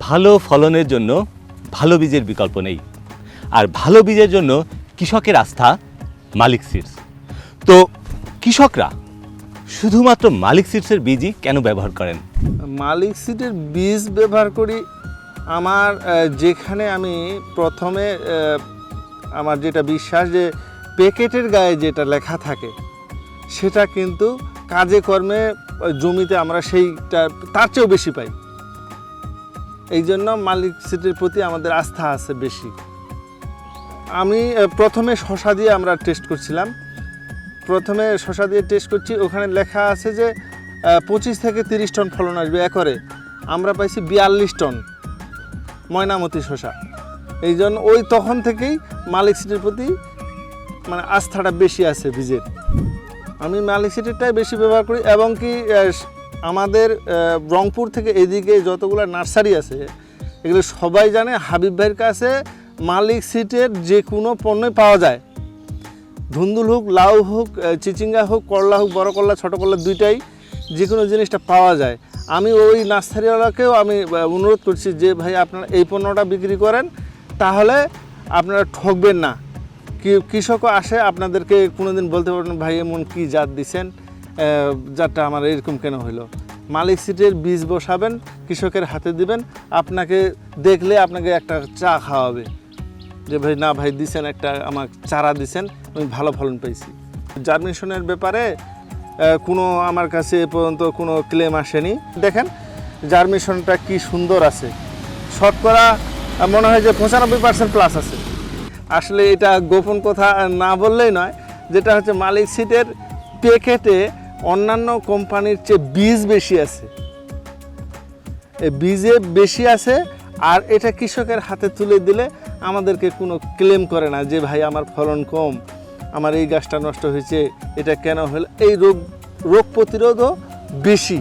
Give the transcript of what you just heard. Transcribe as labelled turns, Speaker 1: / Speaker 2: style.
Speaker 1: ভালো ফলনের জন্য ভালো বীজের বিকল্প নেই। আর ভালো বীজের জন্য কৃষকের আস্থা মালিক সিডস। তো কৃষকরা শুধুমাত্র মালিক সিডসের বীজই কেন ব্যবহার করেন?
Speaker 2: মালিক সিটের বীজ ব্যবহার করি, আমার যেখানে আমি প্রথমে আমার যেটা বিশ্বাস যে প্যাকেটের গায়ে যেটা লেখা থাকে, সেটা কিন্তু কাজে কর্মে জমিতে আমরা সেইটা, তার চেয়েও বেশি পাই। এই জন্য মালিক সিটের প্রতি আমাদের আস্থা আছে বেশি। আমি প্রথমে শশা দিয়ে আমরা টেস্ট করছিলাম। প্রথমে শশা দিয়ে টেস্ট করছি, ওখানে লেখা আছে যে পঁচিশ থেকে তিরিশ টন ফলন আসবে একরে। আমরা পাইছি বিয়াল্লিশ টন ময়নামতি শশা। এই জন্য ওই তখন থেকেই মালিক সিটের প্রতি মানে আস্থাটা বেশি আছে বীজের আমি মালিক সিটেরটাই বেশি ব্যবহার করি এবং কি আমাদের রংপুর থেকে এদিকে যতগুলো নার্সারি আছে, এগুলো সবাই জানে হাবিব ভাইয়ের কাছে মালিক সিটের যে কোনো পণ্যই পাওয়া যায়। ধুন্দুল হোক, লাউ হোক চিচিঙ্গা হোক, করলা হোক, বড় করলা, ছোটো করলা দুইটাই যে কোনো জিনিসটা পাওয়া যায়। আমি ওই নার্সারিওয়ালাকেও আমি অনুরোধ করছি যে ভাই আপনারা এই পণ্যটা বিক্রি করেন, তাহলে আপনারা ঠকবেন না। কৃষকও আসে, আপনাদেরকে কোনোদিন বলতে পারবেন, ভাই, এমন কী জাত দিছেন? জাতটা আমার এরকম কেন হইল? মালিক সিটের বীজ বসাবেন, কৃষকের হাতে দিবেন, আপনাকে দেখলে আপনাকে একটা চা খাওয়াবে। যে ভাই, না ভাই, দিছেন একটা আমার চারা দিছেন, আমি ভালো ফলন পেয়েছি জার্মিনেশনের ব্যাপারে কোনো আমার কাছে এ পর্যন্ত কোনো ক্লেম আসেনি। দেখেন, জার্মিনেশনটা কি সুন্দর আছে। শতকরা মনে হয় যে পঁচানব্বই পার্সেন্ট প্লাস আছে। আসলে এটা গোপন কথা না বললেই নয়, যেটা হচ্ছে মালিক সিটের প্যাকেটে অন্যান্য কোম্পানির চেয়ে বীজ বেশি আছে। এই বীজে বেশি আছে আর এটা কৃষকের হাতে তুলে দিলে আমাদেরকে কোনো ক্লেম করে না যে, ভাই, আমার ফলন কম, আমার এই গাছটা নষ্ট হয়েছে, এটা কেন হলো এই রোগ রোগ প্রতিরোধও বেশি।